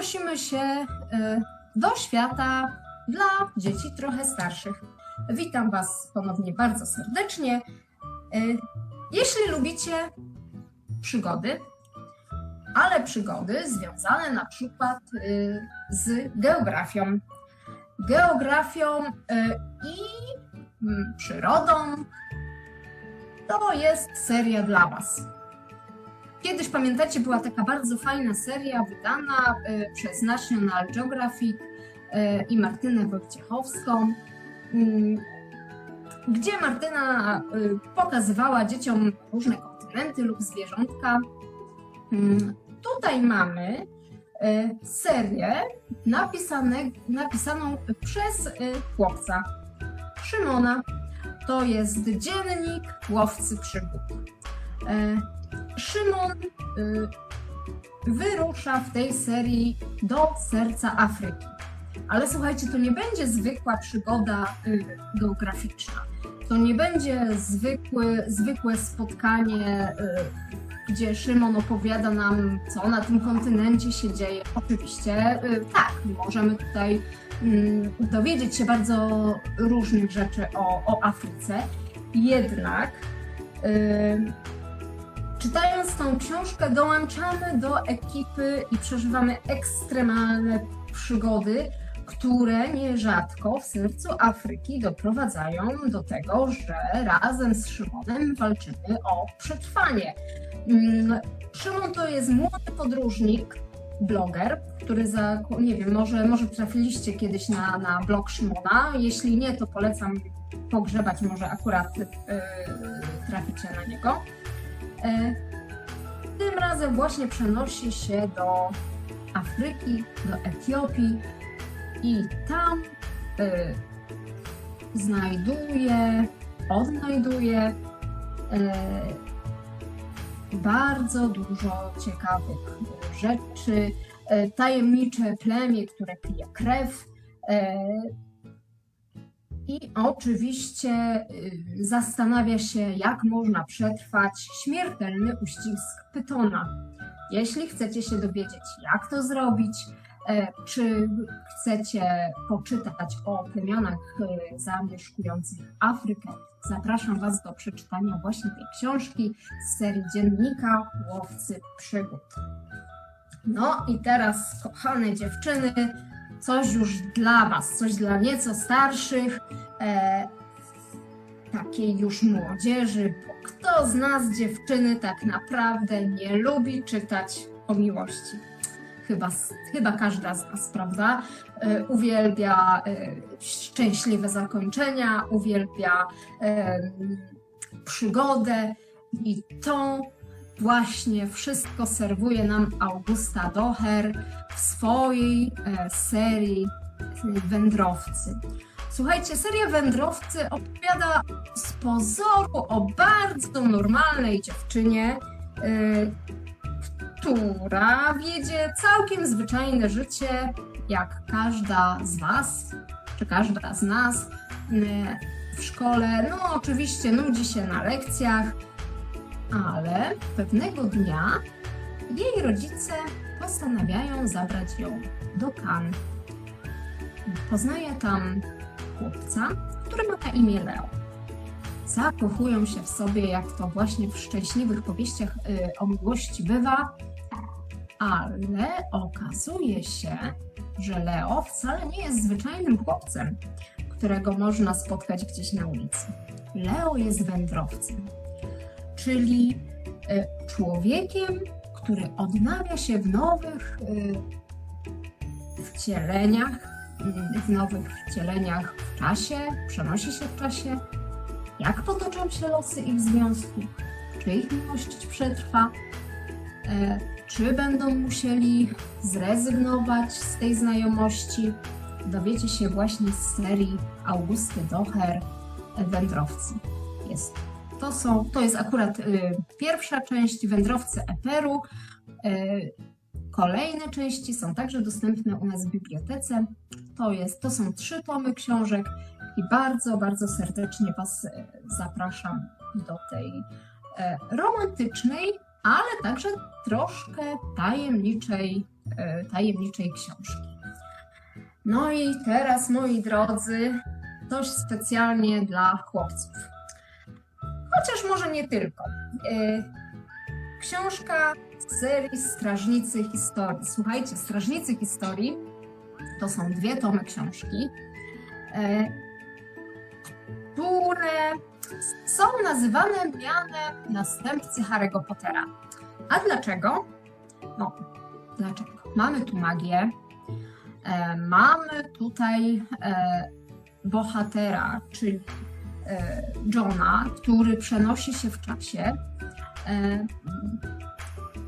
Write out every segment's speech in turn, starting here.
przenosimy się e, do świata dla dzieci trochę starszych. Witam Was ponownie bardzo serdecznie. E, Jeśli lubicie przygody, ale przygody związane na przykład e, z geografią, geografią i mm, przyrodą, to jest seria dla Was. Kiedyś pamiętacie, była taka bardzo fajna seria wydana e, przez National Geographic e, i Martynę Wojciechowską, mm, gdzie Martyna e, pokazywała dzieciom różne kontynenty lub zwierzątka. Mm, Tutaj mamy serię napisane, napisaną przez chłopca Szymona. To jest dziennik łowcy przygód. Szymon y, wyrusza w tej serii do serca Afryki. Ale słuchajcie, to nie będzie zwykła przygoda y, geograficzna. To nie będzie zwykły, zwykłe spotkanie, y, gdzie Szymon opowiada nam, co na tym kontynencie się dzieje. Oczywiście tak, możemy tutaj mm, dowiedzieć się bardzo różnych rzeczy o, o Afryce. Jednak Czytając tą książkę, dołączamy do ekipy i przeżywamy ekstremalne przygody, które nierzadko w sercu Afryki doprowadzają do tego, że razem z Szymonem walczymy o przetrwanie. Mm, Szymon to jest młody podróżnik, bloger, który za, nie wiem, może, może trafiliście kiedyś na, na blog Szymona. Jeśli nie, to polecam pogrzebać, może akurat yy, traficie na niego. E, Tym razem właśnie przenosi się do Afryki, do Etiopii i tam e, znajduje, odnajduje e, bardzo dużo ciekawych rzeczy. Tajemnicze plemię, które pije krew. I oczywiście y, zastanawia się, jak można przetrwać śmiertelny uścisk pytona. Jeśli chcecie się dowiedzieć, jak to zrobić, e, czy chcecie poczytać o plemionach e, zamieszkujących Afrykę, zapraszam Was do przeczytania właśnie tej książki z serii dziennika Łowcy Przygód. No i teraz, kochane dziewczyny, coś już dla Was, coś dla nieco starszych, e, takiej już młodzieży, bo kto z nas, dziewczyny, tak naprawdę nie lubi czytać o miłości? Chyba, chyba każda z nas, prawda? E, uwielbia e, szczęśliwe zakończenia, uwielbia e, przygodę i to właśnie wszystko serwuje nam Augusta Doher w swojej e, serii Wędrowcy. Słuchajcie, seria Wędrowcy opowiada z pozoru o bardzo normalnej dziewczynie, y, która wiedzie całkiem zwyczajne życie, jak każda z Was, czy każda z nas y, w szkole. No, oczywiście nudzi się na lekcjach, ale pewnego dnia jej rodzice postanawiają zabrać ją do Cannes. Poznaje tam chłopca, który ma na imię Leo. Zakochują się w sobie, jak to właśnie w szczęśliwych powieściach y, o miłości bywa, ale okazuje się, że Leo wcale nie jest zwyczajnym chłopcem, którego można spotkać gdzieś na ulicy. Leo jest wędrowcem, czyli y, człowiekiem, który odnawia się w nowych y, wcieleniach, w nowych wcieleniach w czasie, przenosi się w czasie, jak potoczą się losy ich związków, czy ich miłość przetrwa, e, czy będą musieli zrezygnować z tej znajomości. Dowiecie się właśnie z serii Augusty Doher e, Wędrowcy. Jest. To, są, to jest akurat y, pierwsza część Wędrowcy Eperu. Y, Kolejne części są także dostępne u nas w bibliotece. To, jest, to są trzy tomy książek i bardzo, bardzo serdecznie Was e, zapraszam do tej e, romantycznej, ale także troszkę tajemniczej e, tajemniczej książki. No i teraz, moi drodzy, coś specjalnie dla chłopców. Chociaż może nie tylko. Książka serii Strażnicy Historii. Słuchajcie, Strażnicy Historii to są dwie tomy książki, e, które są nazywane mianem następcy Harry'ego Pottera. A dlaczego? No, dlaczego? Mamy tu magię, e, mamy tutaj e, bohatera, czyli Johna, który przenosi się w czasie.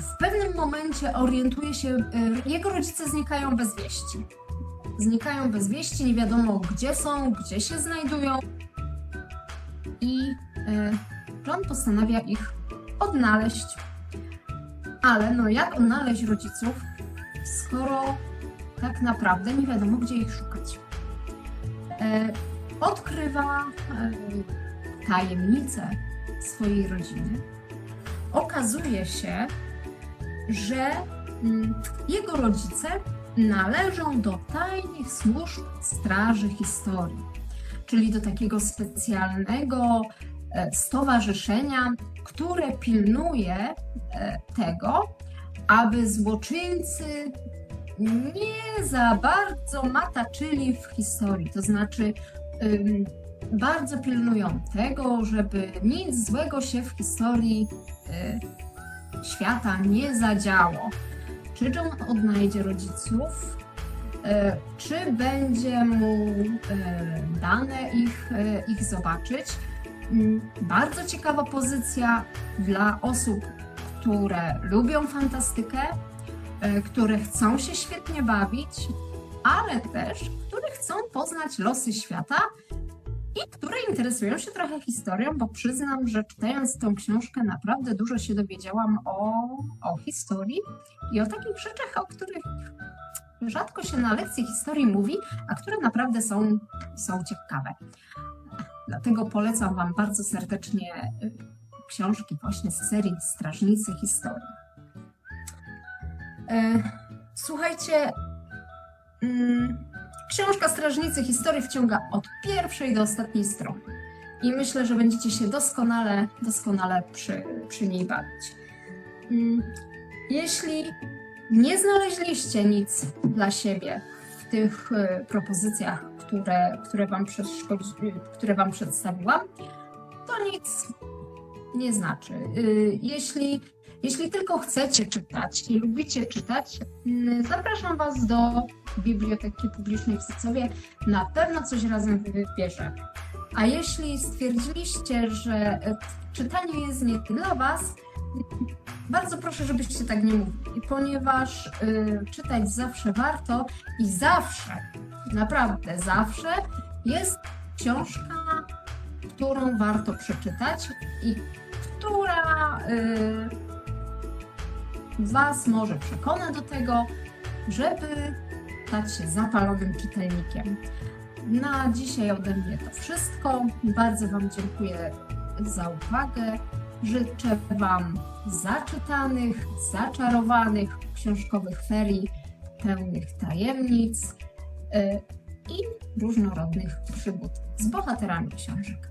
W pewnym momencie orientuje się, e, jego rodzice znikają bez wieści. Znikają bez wieści, nie wiadomo gdzie są, gdzie się znajdują. I e, John postanawia ich odnaleźć. Ale no jak odnaleźć rodziców, skoro tak naprawdę nie wiadomo gdzie ich szukać? E, odkrywa tajemnicę swojej rodziny. Okazuje się, że mm, jego rodzice należą do tajnych służb Straży Historii, czyli do takiego specjalnego e, stowarzyszenia, które pilnuje e, tego, aby złoczyńcy nie za bardzo mataczyli w historii. To znaczy, bardzo pilnują tego, żeby nic złego się w historii y, świata nie zadziało. Czy John odnajdzie rodziców? Y, Czy będzie mu y, dane ich, y, ich zobaczyć? Mm, Bardzo ciekawa pozycja dla osób, które lubią fantastykę, które chcą się świetnie bawić, ale też które chcą poznać losy świata i które interesują się trochę historią, bo przyznam, że czytając tą książkę naprawdę dużo się dowiedziałam o, o historii i o takich rzeczach, o których rzadko się na lekcji historii mówi, a które naprawdę są, są ciekawe. Dlatego polecam Wam bardzo serdecznie y, książki właśnie z serii Strażnicy Historii. E, Słuchajcie, mm, książka Strażnicy Historii wciąga od pierwszej do ostatniej strony. I myślę, że będziecie się doskonale, doskonale przy, przy niej bawić. Mm, Jeśli nie znaleźliście nic dla siebie w tych e, propozycjach, które, które, wam które Wam przedstawiłam, to nic nie znaczy. Y, Jeśli, jeśli tylko chcecie czytać i lubicie czytać, mm, zapraszam Was do Biblioteki Publicznej w Sycowie. Na pewno coś razem wybierzemy. A jeśli stwierdziliście, że e, czytanie jest nie dla Was, bardzo proszę, żebyście tak nie mówili, ponieważ y, czytać zawsze warto i zawsze, naprawdę zawsze jest książka, którą warto przeczytać i która y, Was może przekona do tego, żeby stać się zapalonym czytelnikiem. Na dzisiaj ode mnie to wszystko. Bardzo Wam dziękuję za uwagę. Życzę Wam zaczytanych, zaczarowanych książkowych ferii, pełnych tajemnic y, i różnorodnych przygód z bohaterami książek.